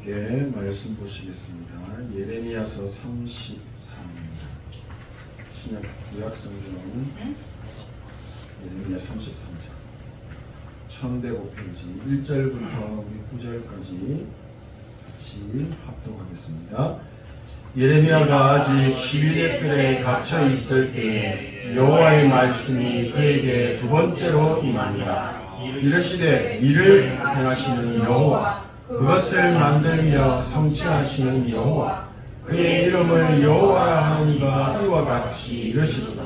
함께 말씀 보시겠습니다. 예레미야서 33장 신약 구약 성경 예레미야 33장 천대고 편지 1절부터 우리 9절까지 같이 합독하겠습니다. 예레미야가 아직 12대 뜰에 갇혀 있을 때에 여호와의 말씀이 그에게 두 번째로 임하니라 이르시되 이를 행하시는 여호와 그것을 만들며 성취하시는 여호와 그의 이름을 여호와 하나님과 이와 같이 이르시도다.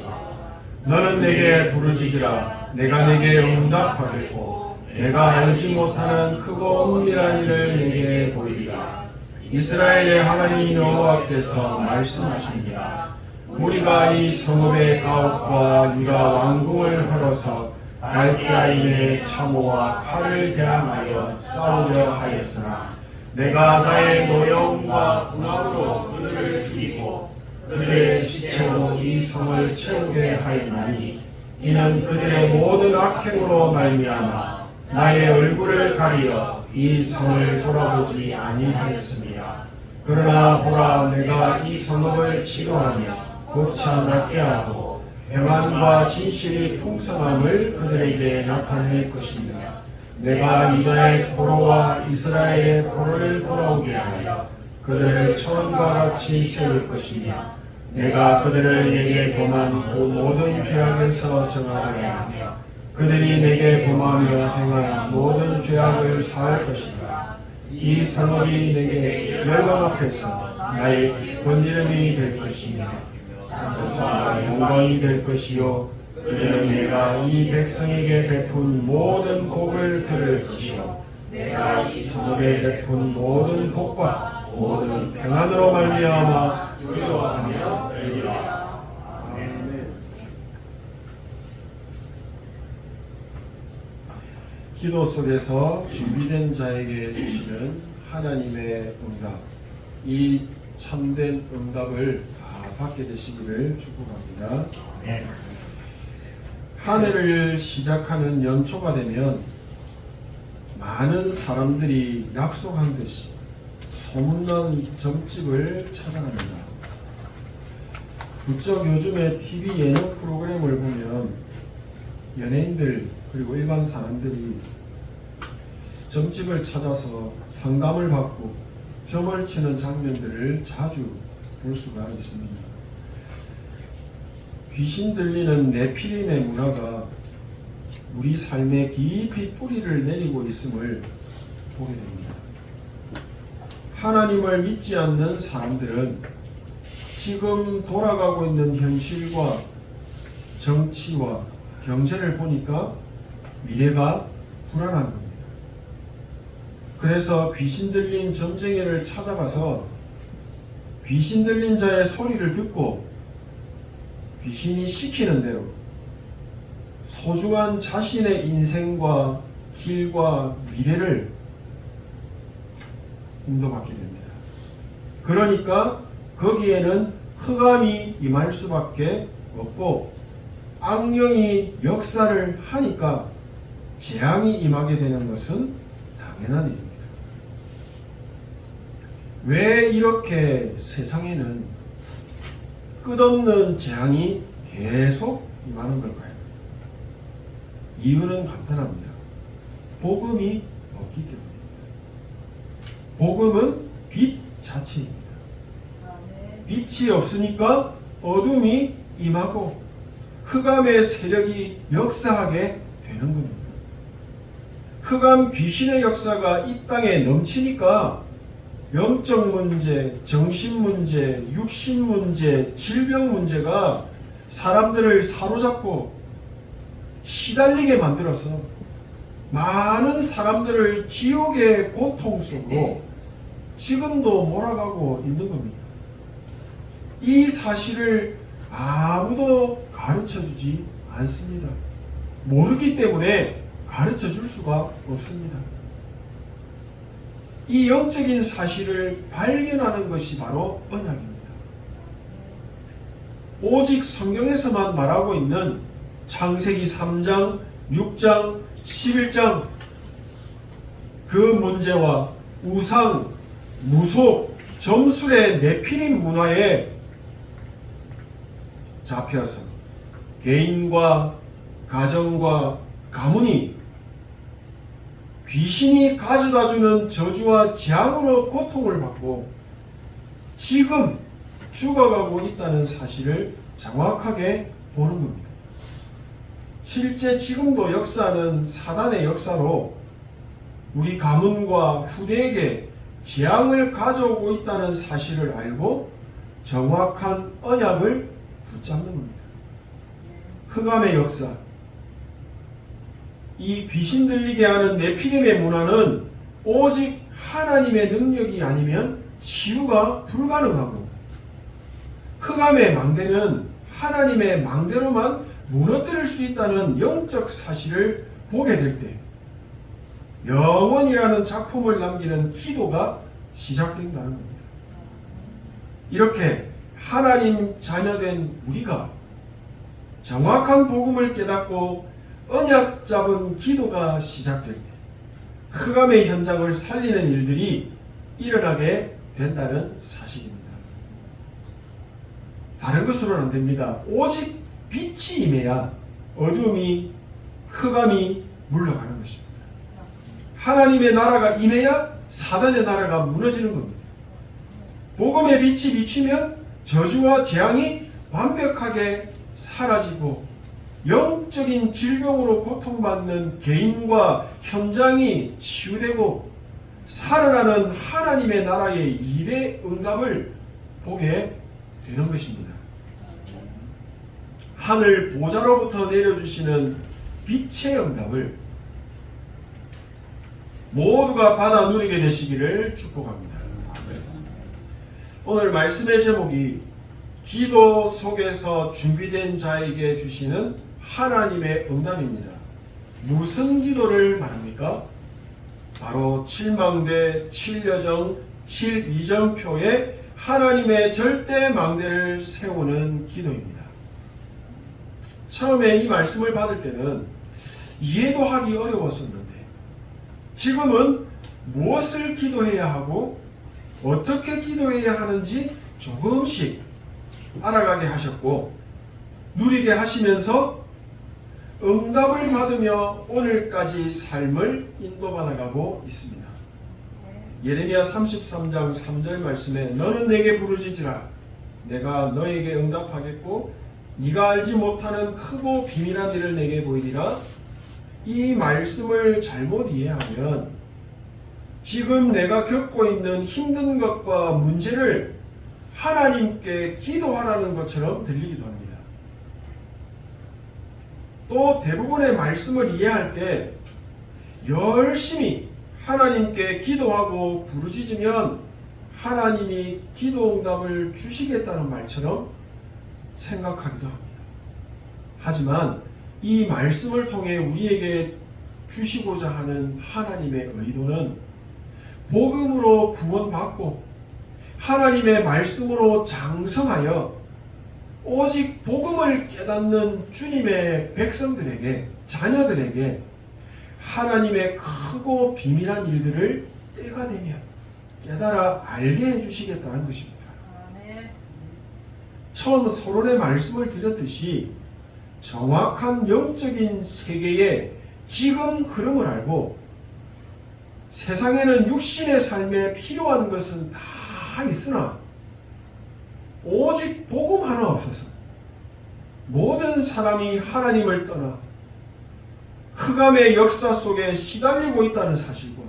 너는 내게 부르짖으라. 내가 내게 응답하겠고 내가 알지 못하는 크고 은밀한 일을 내게 보이리라. 이스라엘의 하나님 여호와께서 말씀하십니다. 우리가 이 성읍의 가옥과 유다 왕궁을 헐어서 갈대아인의 참호와 칼을 대항하여 싸우려 하였으나 내가 나의 노여움과 분함으로 그들을 죽이고 그들의 시체로 이 성을 채우게 하였나니 이는 그들의 모든 악행으로 말미암아 나의 얼굴을 가리어 이 성을 돌아보지 아니하였습니다. 그러나 보라 내가 이 성읍을 치료하며 고쳐 낫게 하고 평안과 진실이 풍성함을 그들에게 나타낼 것입니다. 내가 유다의 포로와 이스라엘의 포로를 돌아오게 하여 그들을 처음과 같이 세울 것이며 내가 그들을 내게 범한 그 모든 죄악에서 정하게 하며 그들이 내게 범하며 행한 모든 죄악을 사할 것이다. 이 성읍이 내게 멸망 앞에서 나의 기쁜 이름이 될 것이며 자소와 영광이 될 것이요. 그들은 내가 이 백성에게 베푼 모든 복을 들을 것이요. 내가 이 성읍에 베푼 모든 복과 모든 평안으로 말미암아 두려워하며 들리라. 기도 속에서 준비된 자에게 주시는 하나님의 응답. 이 참된 응답을 다 받게 되시기를 축복합니다. 한 해를 시작하는 연초가 되면 많은 사람들이 약속한 듯이 소문난 점집을 찾아갑니다. 부쩍 요즘에 TV 예능 프로그램을 보면 연예인들 그리고 일반 사람들이 점집을 찾아서 상담을 받고 점을 치는 장면들을 자주 볼 수가 있습니다. 귀신 들리는 네피림의 문화가 우리 삶에 깊이 뿌리를 내리고 있음을 보게 됩니다. 하나님을 믿지 않는 사람들은 지금 돌아가고 있는 현실과 정치와 경제를 보니까 미래가 불안한 겁니다. 그래서 귀신 들린 점쟁이를 찾아가서 귀신 들린 자의 소리를 듣고 귀신이 시키는 대로 소중한 자신의 인생과 길과 미래를 인도받게 됩니다. 그러니까 거기에는 흑암이 임할 수밖에 없고 악령이 역사를 하니까 재앙이 임하게 되는 것은 당연한 일입니다. 왜 이렇게 세상에는 끝없는 재앙이 계속 임하는 걸까요? 이유는 간단합니다. 복음이 없기 때문입니다. 복음은 빛 자체입니다. 빛이 없으니까 어둠이 임하고 흑암의 세력이 역사하게 되는 겁니다. 흑암 귀신의 역사가 이 땅에 넘치니까 영적 문제, 정신 문제, 육신 문제, 질병 문제가 사람들을 사로잡고 시달리게 만들어서 많은 사람들을 지옥의 고통 속으로 지금도 몰아가고 있는 겁니다. 이 사실을 아무도 가르쳐 주지 않습니다. 모르기 때문에 가르쳐 줄 수가 없습니다. 이 영적인 사실을 발견하는 것이 바로 언약입니다. 오직 성경에서만 말하고 있는 창세기 3장, 6장, 11장 그 문제와 우상, 무속, 점술의 내피림 문화에 잡혀서 개인과 가정과 가문이 귀신이 가져다주는 저주와 재앙으로 고통을 받고 지금 죽어가고 있다는 사실을 정확하게 보는 겁니다. 실제 지금도 역사는 사단의 역사로 우리 가문과 후대에게 재앙을 가져오고 있다는 사실을 알고 정확한 언약을 붙잡는 겁니다. 흑암의 역사, 이 귀신 들리게 하는 네피림의 문화는 오직 하나님의 능력이 아니면 치유가 불가능하고 흑암의 망대는 하나님의 망대로만 무너뜨릴 수 있다는 영적 사실을 보게 될 때 영원이라는 작품을 남기는 기도가 시작된다는 겁니다. 이렇게 하나님 자녀된 우리가 정확한 복음을 깨닫고 언약 잡은 기도가 때 흑암의 현장을 살리는 일들이 일어나게 된다는 사실입니다. 다른 것으로는 안 됩니다. 오직 빛이 임해야 어둠이 흑암이 물러가는 것입니다. 하나님의 나라가 임해야 사단의 나라가 무너지는 겁니다. 복음의 빛이 비치면 저주와 재앙이 완벽하게 사라지고 영적인 질병으로 고통받는 개인과 현장이 치유되고 살아나는 하나님의 나라의 일의 응답을 보게 되는 것입니다. 하늘 보좌로부터 내려주시는 빛의 응답을 모두가 받아 누리게 되시기를 축복합니다. 오늘 말씀의 제목이 기도 속에서 준비된 자에게 주시는 하나님의 응답입니다. 무슨 기도를 말합니까? 바로 7망대, 7여정, 7이정표에 하나님의 절대 망대를 세우는 기도입니다. 처음에 이 말씀을 받을 때는 이해도 하기 어려웠었는데 지금은 무엇을 기도해야 하고 어떻게 기도해야 하는지 조금씩 알아가게 하셨고 누리게 하시면서 응답을 받으며 오늘까지 삶을 인도받아가고 있습니다. 예레미야 33장 3절 말씀에 너는 내게 부르짖으라 내가 너에게 응답하겠고 네가 알지 못하는 크고 비밀한 일을 내게 보이리라 이 말씀을 잘못 이해하면 지금 내가 겪고 있는 힘든 것과 문제를 하나님께 기도하라는 것처럼 들리기도 합니다. 또 대부분의 말씀을 이해할 때 열심히 하나님께 기도하고 부르짖으면 하나님이 기도 응답을 주시겠다는 말처럼 생각하기도 합니다. 하지만 이 말씀을 통해 우리에게 주시고자 하는 하나님의 의도는 복음으로 구원받고 하나님의 말씀으로 장성하여 오직 복음을 깨닫는 주님의 백성들에게 자녀들에게 하나님의 크고 비밀한 일들을 때가 되면 깨달아 알게 해주시겠다는 것입니다. 처음 서론의 말씀을 드렸듯이 정확한 영적인 세계의 지금 흐름을 알고 세상에는 육신의 삶에 필요한 것은 다 있으나 오직 복음 하나 없어서 모든 사람이 하나님을 떠나 흑암의 역사 속에 시달리고 있다는 사실과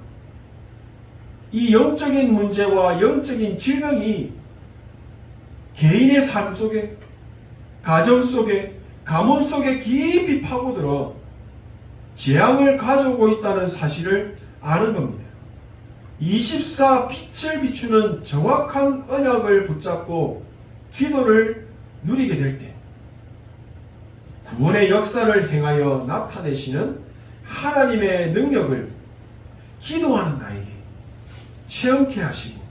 이 영적인 문제와 영적인 질병이 개인의 삶 속에 가정 속에 가문 속에 깊이 파고들어 재앙을 가져오고 있다는 사실을 아는 겁니다. 24 빛을 비추는 정확한 언약을 붙잡고 기도를 누리게 될 때 구원의 역사를 행하여 나타내시는 하나님의 능력을 기도하는 나에게 체험케 하시고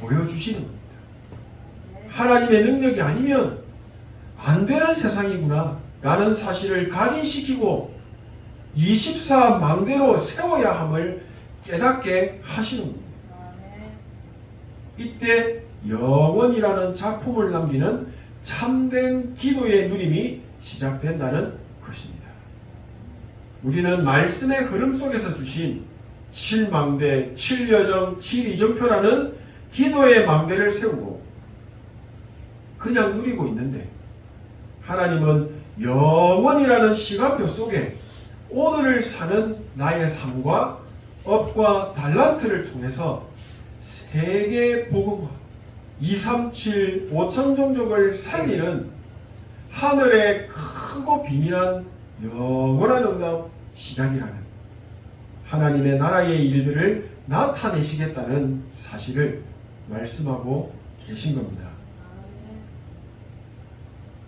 보여주시는 겁니다. 하나님의 능력이 아니면 안 되는 세상이구나 라는 사실을 각인시키고 24 망대로 세워야 함을 깨닫게 하시는 겁니다. 이때 영원이라는 작품을 남기는 참된 기도의 누림이 시작된다는 것입니다. 우리는 말씀의 흐름 속에서 주신 7망대, 7여정, 7이정표라는 기도의 망대를 세우고 그냥 누리고 있는데 하나님은 영원이라는 시간표 속에 오늘을 사는 나의 삶과 업과 달란트를 통해서 세계 복음화 237 5천 종족을 살리는 하늘의 크고 비밀한 영원한 응답 시작이라는 하나님의 나라의 일들을 나타내시겠다는 사실을 말씀하고 계신 겁니다.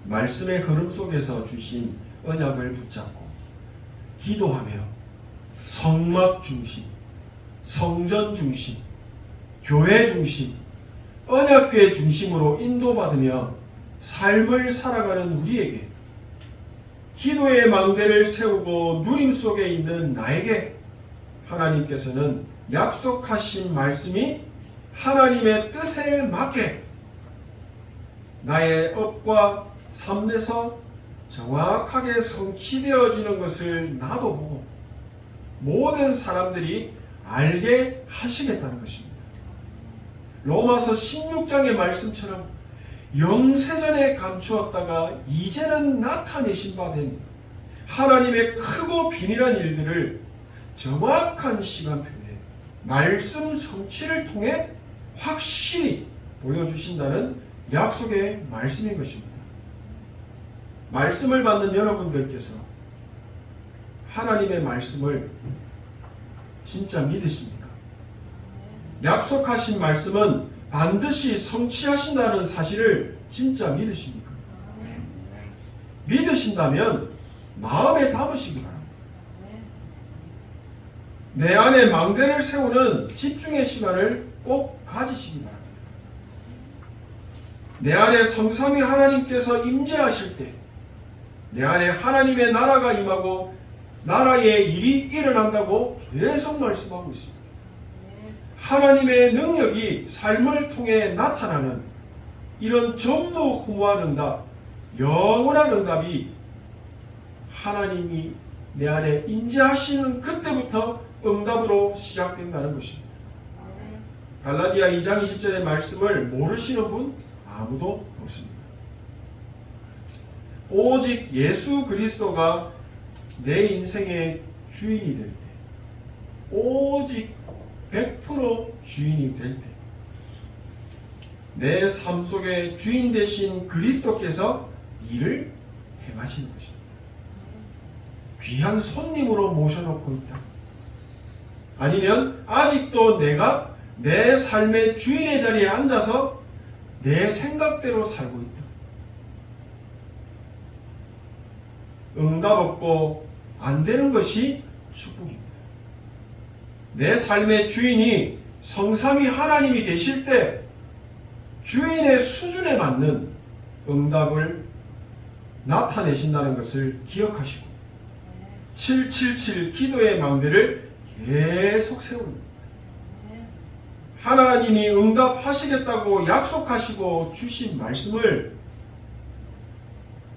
말씀의 흐름 속에서 주신 언약을 붙잡고 기도하며 성막 중심, 성전 중심, 교회 중심, 언약궤 중심으로 인도받으며 삶을 살아가는 우리에게 기도의 망대를 세우고 누림 속에 있는 나에게 하나님께서는 약속하신 말씀이 하나님의 뜻에 맞게 나의 업과 삶에서 정확하게 성취되어지는 것을 나도 보고 모든 사람들이 알게 하시겠다는 것입니다. 로마서 16장의 말씀처럼 영세전에 감추었다가 이제는 나타내신 바된 하나님의 크고 비밀한 일들을 정확한 시간표에 말씀 성취를 통해 확실히 보여주신다는 약속의 말씀인 것입니다. 말씀을 받는 여러분들께서 하나님의 말씀을 진짜 믿으십니까? 약속하신 말씀은 반드시 성취하신다는 사실을 진짜 믿으십니까? 믿으신다면 마음에 담으시기 바랍니다. 내 안에 망대를 세우는 집중의 시간을 꼭 가지시기 바랍니다. 내 안에 성삼위 하나님께서 임재하실 때, 내 안에 하나님의 나라가 임하고 나라의 일이 일어난다고 계속 말씀하고 있습니다. 하나님의 능력이 삶을 통해 나타나는 이런 전무후무한 응답, 영원한 응답이 하나님이 내 안에 임재하시는 그때부터 응답으로 시작된다는 것입니다. 갈라디아 2장 20절의 말씀을 모르시는 분 아무도 없습니다. 오직 예수 그리스도가 내 인생의 주인이 될 때, 오직 100% 주인이 될 때, 내 삶 속에 주인 되신 그리스도께서 일을 행하시는 것입니다. 귀한 손님으로 모셔놓고 있다. 아니면 아직도 내가 내 삶의 주인의 자리에 앉아서 내 생각대로 살고 있다. 응답 없고 안 되는 것이 축복입니다. 내 삶의 주인이 성삼위 하나님이 되실 때 주인의 수준에 맞는 응답을 나타내신다는 것을 기억하시고 777 기도의 망대를 계속 세웁니다. 하나님이 응답하시겠다고 약속하시고 주신 말씀을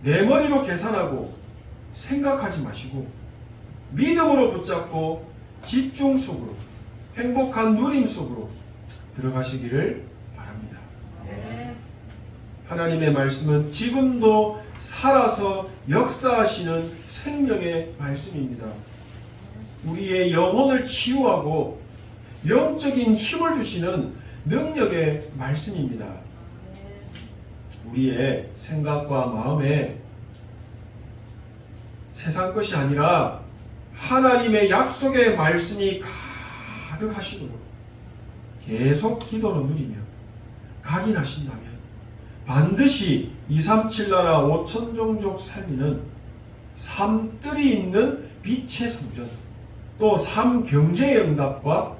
내 머리로 계산하고 생각하지 마시고 믿음으로 붙잡고 집중 속으로 행복한 누림 속으로 들어가시기를 바랍니다. 하나님의 말씀은 지금도 살아서 역사하시는 생명의 말씀입니다. 우리의 영혼을 치유하고 영적인 힘을 주시는 능력의 말씀입니다. 우리의 생각과 마음에 세상 것이 아니라 하나님의 약속의 말씀이 가득하시도록 계속 기도로 누리며 각인하신다면 반드시 237 나라 5천 종족 살리는 삶들이 있는 빛의 성전 또 삼경제의 응답과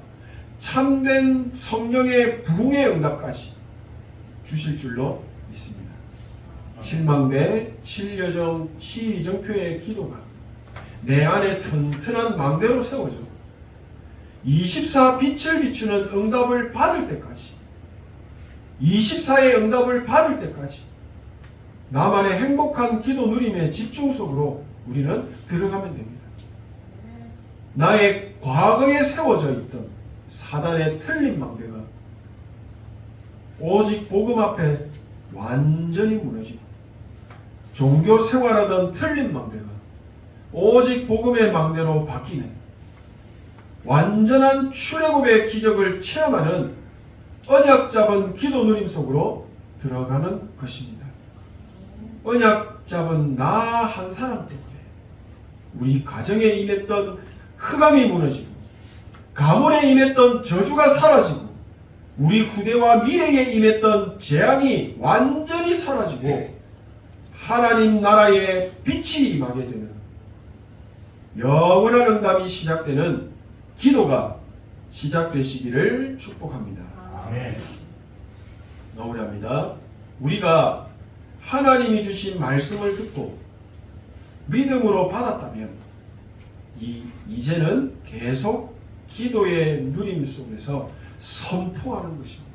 참된 성령의 부흥의 응답까지 주실 줄로 믿습니다. 7망대, 7여정, 7이정표의 기도가 내 안에 튼튼한 망대로 세워져 24 빛을 비추는 응답을 받을 때까지 24의 응답을 받을 때까지 나만의 행복한 기도 누림의 집중 속으로 우리는 들어가면 됩니다. 나의 과거에 세워져 있던 사단의 틀린 망대가 오직 복음 앞에 완전히 무너지고 종교 생활하던 틀린 망대가 오직 복음의 망대로 바뀌는 완전한 출애굽의 기적을 체험하는 언약 잡은 기도 누림 속으로 들어가는 것입니다. 언약 잡은 나 한 사람 때문에 우리 가정에 임했던 흑암이 무너지고 가문에 임했던 저주가 사라지고 우리 후대와 미래에 임했던 재앙이 완전히 사라지고 하나님 나라의 빛이 임하게 되는 영원한 응답이 시작되는 기도가 시작되시기를 축복합니다. 아멘. 마무리합니다. 우리가 하나님이 주신 말씀을 듣고 믿음으로 받았다면 이, 이제는 계속 기도의 누림 속에서 선포하는 것입니다.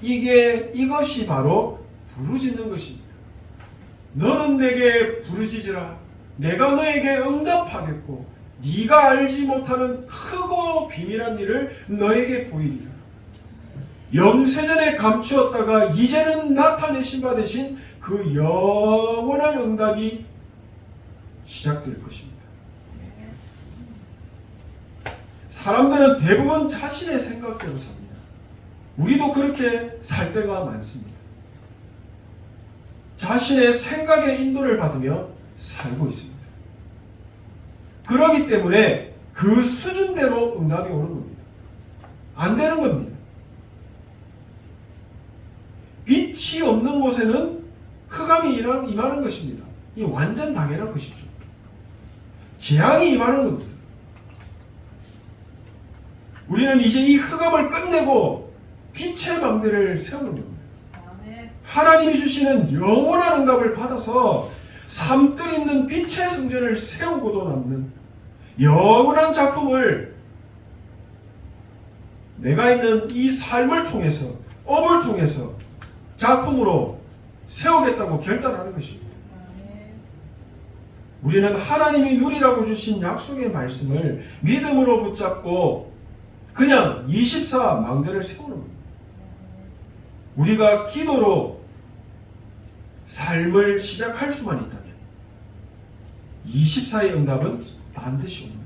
이게 이것이 바로 부르짖는 것입니다. 너는 내게 부르짖으라. 내가 너에게 응답하겠고 네가 알지 못하는 크고 비밀한 일을 너에게 보이리라. 영세전에 감추었다가 이제는 나타내신 바 되신 그 영원한 응답이 시작될 것입니다. 사람들은 대부분 자신의 생각대로 삽니다. 우리도 그렇게 살 때가 많습니다. 자신의 생각의 인도를 받으며 살고 있습니다. 그러기 때문에 그 수준대로 응답이 오는 겁니다. 안 되는 겁니다. 빛이 없는 곳에는 흑암이 임하는 것입니다. 이 완전 당연한 것이죠. 재앙이 임하는 겁니다. 우리는 이제 이 흑암을 끝내고 빛의 망대를 세우는 겁니다. 하나님이 주시는 영원한 응답을 받아서 삶뜰 있는 빛의 성전을 세우고도 남는 영원한 작품을 내가 있는 이 삶을 통해서 업을 통해서 작품으로 세우겠다고 결단하는 것입니다. 우리는 하나님이 누리라고 주신 약속의 말씀을 믿음으로 붙잡고 그냥 24 망대를 세우는 겁니다. 우리가 기도로 삶을 시작할 수만 있다면 24의 응답은 반드시 옵니다.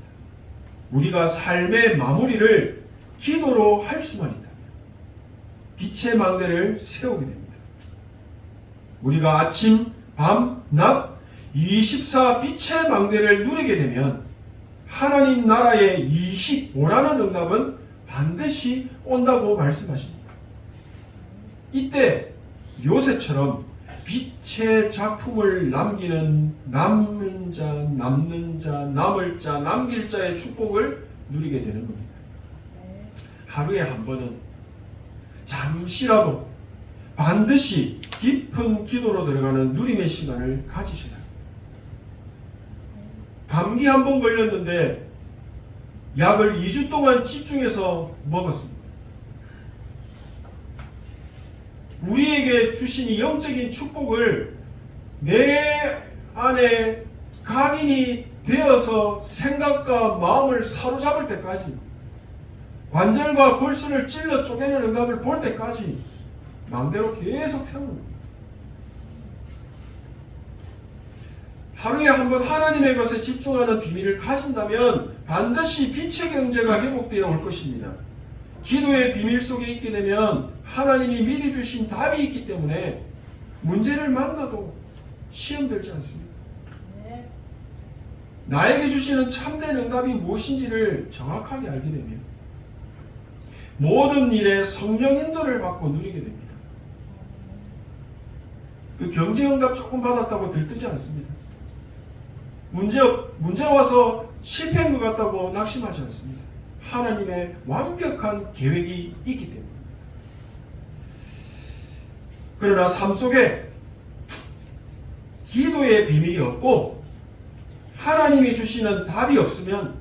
우리가 삶의 마무리를 기도로 할 수만 있다면 빛의 망대를 세우게 됩니다. 우리가 아침, 밤, 낮 24 빛의 망대를 누리게 되면 하나님 나라의 25라는 응답은 반드시 온다고 말씀하십니다. 이때 요셉처럼 빛의 작품을 남기는 남는 자, 남는 자, 남을 자, 남길 자의 축복을 누리게 되는 겁니다. 하루에 한 번은 잠시라도 반드시 깊은 기도로 들어가는 누림의 시간을 가지셔야 합니다. 감기 한 번 걸렸는데 약을 2주 동안 집중해서 먹었습니다. 우리에게 주신 이 영적인 축복을 내 안에 각인이 되어서 생각과 마음을 사로잡을 때까지 관절과 골수를 찔러 쪼개는 응답을 볼 때까지 망대로 계속 세우는. 하루에 한 번 하나님의 것에 집중하는 비밀을 가진다면 반드시 빛의 경제가 회복되어 올 것입니다. 기도의 비밀 속에 있게 되면 하나님이 미리 주신 답이 있기 때문에 문제를 만나도 시험 들지 않습니다. 나에게 주시는 참된 응답이 무엇인지를 정확하게 알게 되면 모든 일에 성령 인도를 받고 누리게 됩니다. 그 경제 응답 조금 받았다고 들뜨지 않습니다. 문제 문제 와서 실패한 것 같다고 낙심하지 않습니다. 하나님의 완벽한 계획이 있기 때문에. 그러나 삶 속에 기도의 비밀이 없고 하나님이 주시는 답이 없으면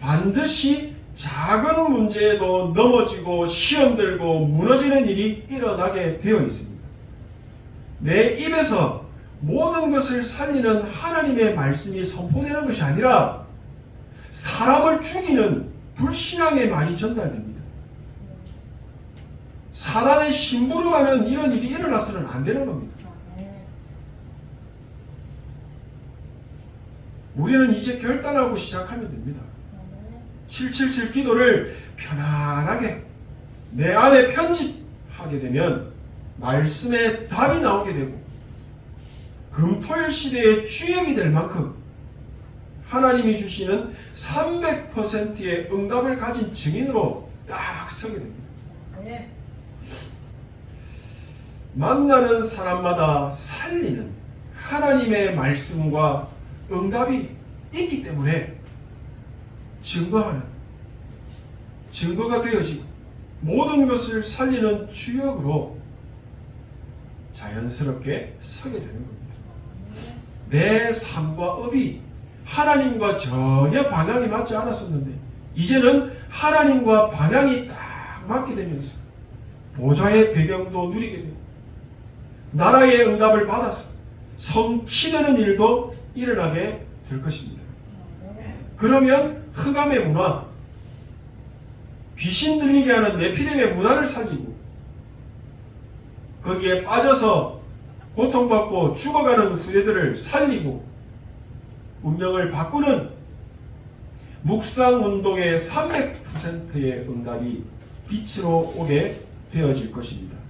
반드시 작은 문제에도 넘어지고 시험 들고 무너지는 일이 일어나게 되어 있습니다. 내 입에서 모든 것을 살리는 하나님의 말씀이 선포되는 것이 아니라 사람을 죽이는 불신앙의 말이 전달됩니다. 사단의 심부름하는 이런 일이 일어나서는 안 되는 겁니다. 우리는 이제 결단하고 시작하면 됩니다. 777 기도를 편안하게 내 안에 편집하게 되면 말씀의 답이 나오게 되고 금토일 시대의 주역이 될 만큼 하나님이 주시는 300%의 응답을 가진 증인으로 딱 서게 됩니다. 만나는 사람마다 살리는 하나님의 말씀과 응답이 있기 때문에 증거하는 증거가 되어지고 모든 것을 살리는 주역으로 자연스럽게 서게 되는 겁니다. 내 삶과 업이 하나님과 전혀 방향이 맞지 않았었는데 이제는 하나님과 방향이 딱 맞게 되면서 보좌의 배경도 누리게 되고 나라의 응답을 받아서 성취되는 일도 일어나게 될 것입니다. 그러면 흑암의 문화, 귀신 들리게 하는 네피림의 문화를 살리고 거기에 빠져서 고통받고 죽어가는 후대들을 살리고 운명을 바꾸는 묵상 운동의 300%의 응답이 빛으로 오게 되어질 것입니다.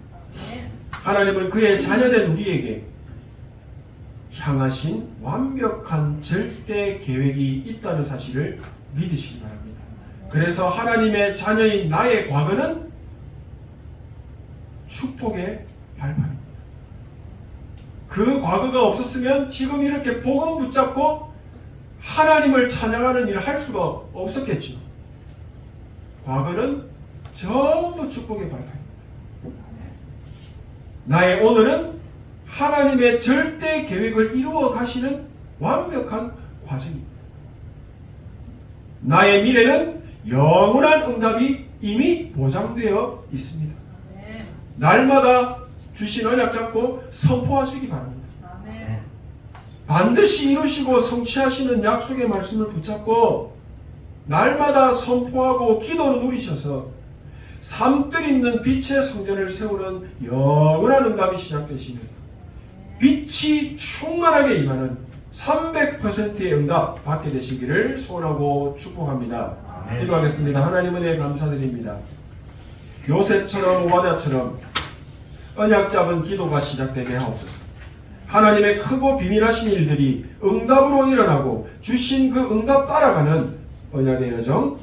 하나님은 그의 자녀된 우리에게 향하신 완벽한 절대 계획이 있다는 사실을 믿으시기 바랍니다. 그래서 하나님의 자녀인 나의 과거는 축복의 발판입니다. 그 과거가 없었으면 지금 이렇게 복음 붙잡고 하나님을 찬양하는 일을 할 수가 없었겠죠. 과거는 전부 축복의 발판입니다. 나의 오늘은 하나님의 절대 계획을 이루어 가시는 완벽한 과정입니다. 나의 미래는 영원한 응답이 이미 보장되어 있습니다. 날마다 주신 언약 잡고 선포하시기 바랍니다. 반드시 이루시고 성취하시는 약속의 말씀을 붙잡고 날마다 선포하고 기도를 누리셔서 삶들 있는 빛의 성전을 세우는 영원한 응답이 시작되시면 빛이 충만하게 임하는 300%의 응답 받게 되시기를 소원하고 축복합니다. 아멘. 기도하겠습니다. 하나님 은혜 감사드립니다. 요셉처럼 오바댜처럼 언약 잡은 기도가 시작되게 하옵소서. 하나님의 크고 비밀하신 일들이 응답으로 일어나고 주신 그 응답 따라가는 언약의 여정,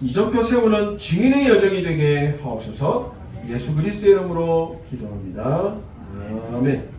이정표 세우는 증인의 여정이 되게 하옵소서. 예수 그리스도의 이름으로 기도합니다. 아멘.